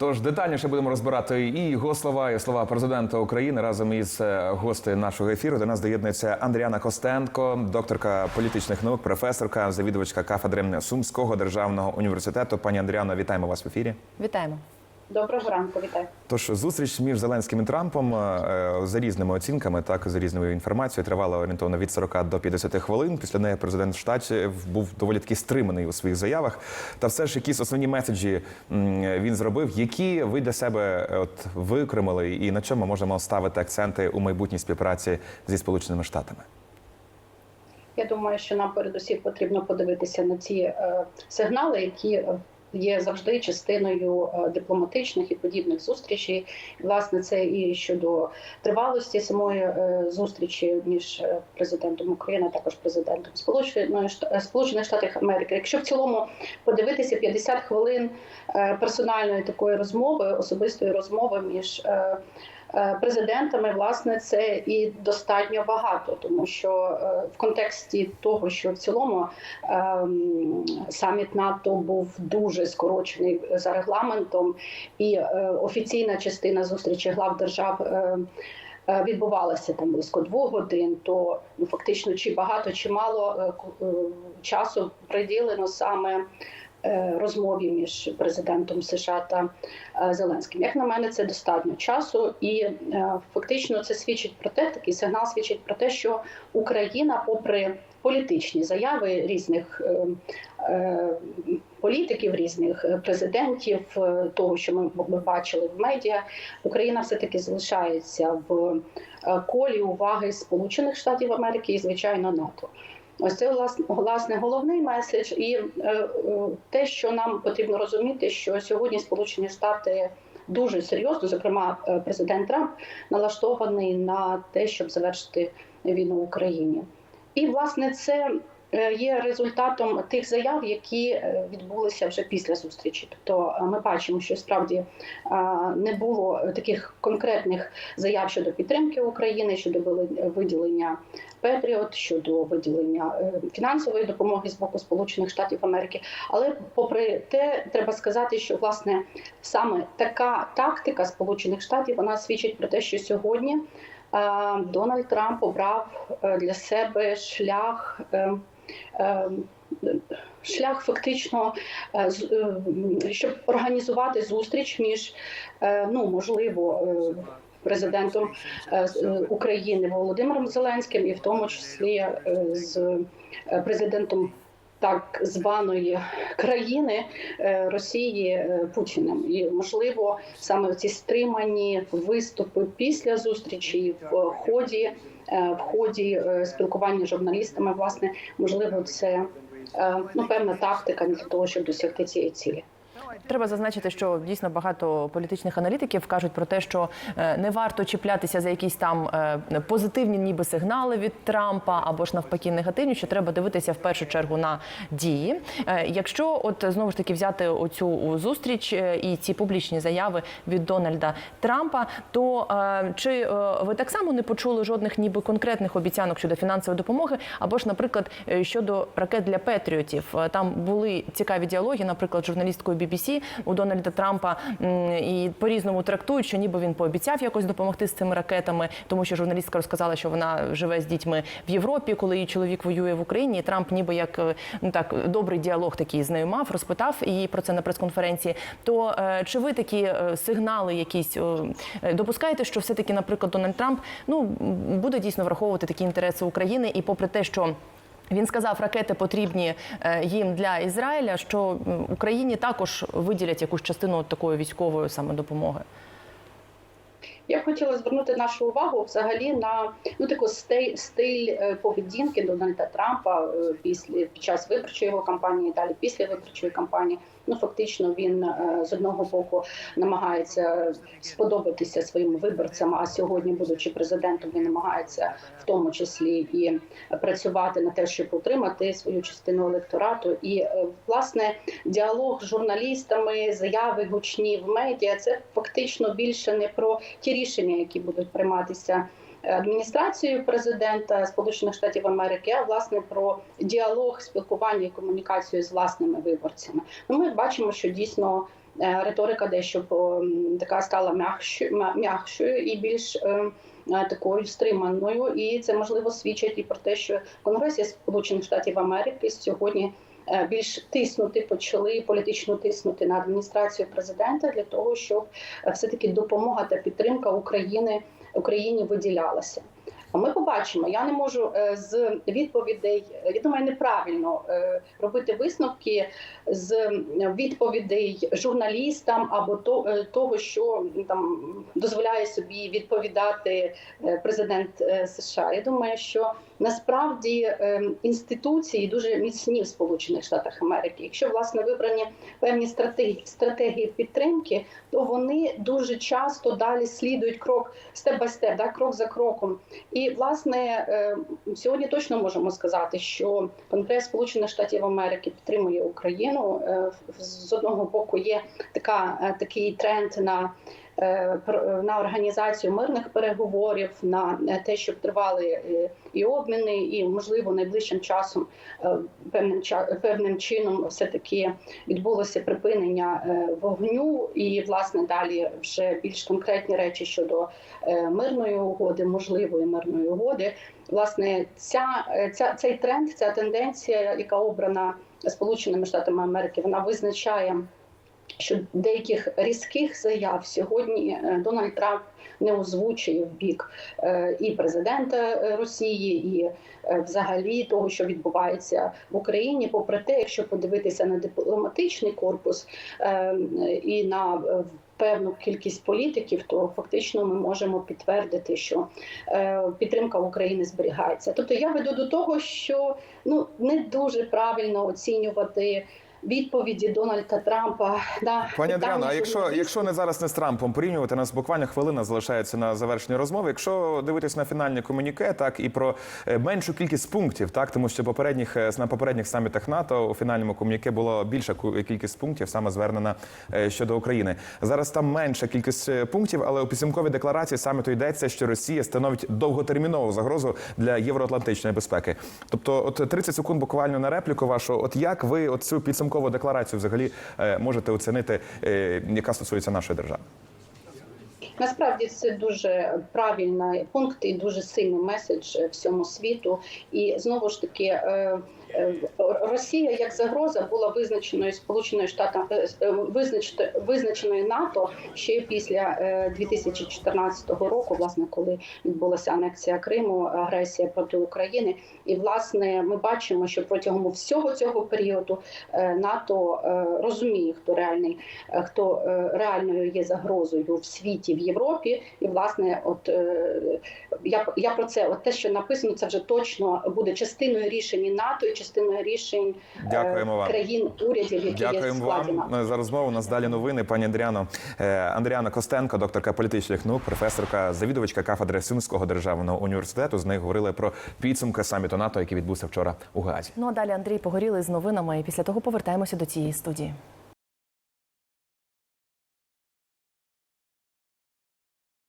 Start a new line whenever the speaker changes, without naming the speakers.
Тож детальніше будемо розбирати і його слова, і слова президента України разом із е, гостею нашого ефіру. До нас доєднується Андріана Костенко, докторка політичних наук, професорка, завідувачка кафедри Сумського державного університету. Пані Андріано, вітаємо вас в ефірі.
Вітаємо.
Доброго ранку, вітаю.
Тож зустріч між Зеленським і Трампом е, за різними оцінками, так за різною інформацією, тривала орієнтовно від 40 до 50 хвилин. Після неї президент штатів був доволі таки стриманий у своїх заявах. Та все ж якісь основні меседжі він зробив, які ви для себе е, от викремили, і на чому можемо ставити акценти у майбутній співпраці зі Сполученими Штатами.
Я думаю, що нам передусім потрібно подивитися на ті е, сигнали, які е, є завжди частиною е, дипломатичних і подібних зустрічей. Власне, це і щодо тривалості самої е, зустрічі між е, президентом України, також президентом Сполученої Сполучених Штатів Америки. Якщо в цілому подивитися 50 хвилин персональної такої розмови, особистої розмови між президентами, власне, це і достатньо багато, тому що е, в контексті того, що в цілому ем, саміт НАТО був дуже скорочений за регламентом, і е, офіційна частина зустрічі глав держав. е, е, Відбувалася там близько двох годин, то ну фактично чи багато, чи мало е, е, часу приділено саме е, розмові між президентом США та е, Зеленським. Як на мене, це достатньо часу, і е, фактично це свідчить про те, такий сигнал свідчить про те, що Україна, попри політичні заяви різних е, е, політиків, різних е, президентів, е, того, що ми, бачили в медіа, Україна все таки залишається в е, колі уваги Сполучених Штатів Америки і звичайно НАТО. Ось це власне, головний меседж, і е, е, те, що нам потрібно розуміти, що сьогодні Сполучені Штати дуже серйозно, зокрема, е, президент Трамп налаштований на те, щоб завершити війну в Україні. І власне це є результатом тих заяв, які е, відбулися вже після зустрічі. Тобто е, ми бачимо, що справді е, не було таких конкретних заяв щодо підтримки України, щодо виділення Петріот, щодо виділення е, фінансової допомоги з боку Сполучених Штатів Америки. Але попри те, треба сказати, що власне саме така тактика Сполучених Штатів вона свідчить про те, що сьогодні е, Дональд Трамп обрав е, для себе шлях. Е, е, Шлях фактично, е, е, щоб організувати зустріч між е, ну можливо президентом України Володимиром Зеленським, і в тому числі з президентом так званої країни Росії Путіним. І можливо саме ці стримані виступи після зустрічі в ході в ході е, спілкування з журналістами, власне, можливо, це е, ну певна тактика для того, щоб досягти цієї цілі.
Треба зазначити, що дійсно багато політичних аналітиків кажуть про те, що е, не варто чіплятися за якісь там е, позитивні, ніби сигнали від Трампа або ж навпаки негативні, що треба дивитися в першу чергу на дії. Е, Якщо от знову ж таки взяти оцю зустріч і ці публічні заяви від Дональда Трампа, то чи ви так само не почули жодних ніби конкретних обіцянок щодо фінансової допомоги, або ж, наприклад, щодо ракет для Петріотів? Там були цікаві діалоги, наприклад, журналісткою BBC у Дональда Трампа і по-різному трактують, що ніби він пообіцяв якось допомогти з цими ракетами, тому що журналістка розказала, що вона живе з дітьми в Європі, коли її чоловік воює в Україні. І Трамп, ніби як е, ну так добрий діалог такий з нею мав, розпитав її про це на прес-конференції. То е, чи ви такі е, сигнали якісь допускаєте, що все таки, наприклад, Дональд Трамп ну буде дійсно враховувати такі інтереси України, і попри те, що він сказав, ракети потрібні е, їм для Ізраїля, що Україні також виділять якусь частину такої військової саме допомоги.
Я хотіла звернути нашу увагу взагалі на ну таку стиль, стиль е, поведінки Дональда Трампа е, після під час виборчої його кампанії, далі після виборчої кампанії. Ну фактично він е, з одного боку намагається сподобатися своїм виборцям. А сьогодні, будучи президентом, він намагається в тому числі і працювати на те, щоб отримати свою частину електорату. І е, власне діалог з журналістами, заяви гучні в медіа це фактично більше не про ті рішення, які будуть прийматися адміністрацією президента Сполучених Штатів Америки, а власне про діалог, спілкування і комунікацію з власними виборцями. Ну, ми бачимо, що дійсно е, риторика дещо така стала м'якшою, і більш е, е, такою стриманою. І це можливо свідчить і про те, що в Конгресі Сполучених Штатів Америки сьогодні. е, Більш тиснути почали політично тиснути на адміністрацію президента для того, щоб е, все таки допомога та підтримка України Україні виділялася. Ми побачимо. Я не можу е, з відповідей. Я думаю, неправильно е, робити висновки з відповідей журналістам або то, е, того, що там дозволяє собі відповідати е, президент е, США. Я думаю, що насправді е, інституції дуже міцні в Сполучених Штатах Америки. Якщо власне вибрані певні стратегії стратегії підтримки, то вони дуже часто далі слідують крок степ бай степ, да, крок за кроком. І власне е, сьогодні точно можемо сказати, що Конгрес Сполучених Штатів Америки підтримує Україну. Е, З одного боку є така е, такий тренд на на організацію мирних переговорів, на е, те, щоб тривали е, і обміни, і можливо найближчим часом е, певним певним чином все таки відбулося припинення е, вогню, і власне далі вже більш конкретні речі щодо е, мирної угоди, можливої мирної угоди. Власне, ця, е, ця цей тренд, ця тенденція, яка обрана Сполученими Штатами Америки, вона визначає що деяких різких заяв сьогодні е, Дональд Трамп не озвучує в бік е, і президента е, Росії, і взагалі того, що відбувається в Україні. Попри те, якщо подивитися на дипломатичний корпус і на Певну кількість політиків, то фактично ми можемо підтвердити, що підтримка України зберігається. Тобто я веду до того, що ну не дуже правильно оцінювати відповіді Дональда Трампа на
Пані Адріано, а якщо, якщо не зараз не з Трампом порівнювати, нас буквально хвилина залишається на завершення розмови. Якщо дивитись на фінальне комуніке, так і про е, меншу кількість пунктів, так тому що попередніх е, на попередніх самітах НАТО у фінальному комуніке було більша кількість пунктів, саме звернена е, щодо України. Зараз там менша кількість пунктів, але у підсумковій декларації саміту йдеться, що Росія становить довготермінову загрозу для євроатлантичної безпеки. Тобто, от 30 секунд буквально на репліку вашу. От як ви от цю підсумкову декларацію взагалі е, можете оцінити, е, яка стосується нашої держави?
Насправді це дуже правильний пункт і дуже сильний меседж всьому світу. І знову ж таки, е, е, Росія як загроза була визначеною Сполученою Штатами визначеною НАТО ще після е, 2014 року, власне, коли відбулася анексія Криму, агресія проти України. І власне ми бачимо, що протягом всього цього періоду е, НАТО е, розуміє, хто реальний, е, хто е, реальною є загрозою в світі в Європі. І власне, от е, я я про це, от те, що написано, це вже точно буде частиною рішень і НАТО і частиною рішень е,
Дякуємо вам.
країн урядів, які
Дякуємо
є
вам за розмову. У нас далі новини. Пані Андріано Е, Андріана Костенко, докторка політичних наук, професорка, завідувачка кафедри Сумського державного університету. З нею говорили про підсумки саміту НАТО, який відбувся вчора у Газі.
Ну а далі Андрій погоріли з новинами. І після того повертаємося до цієї студії.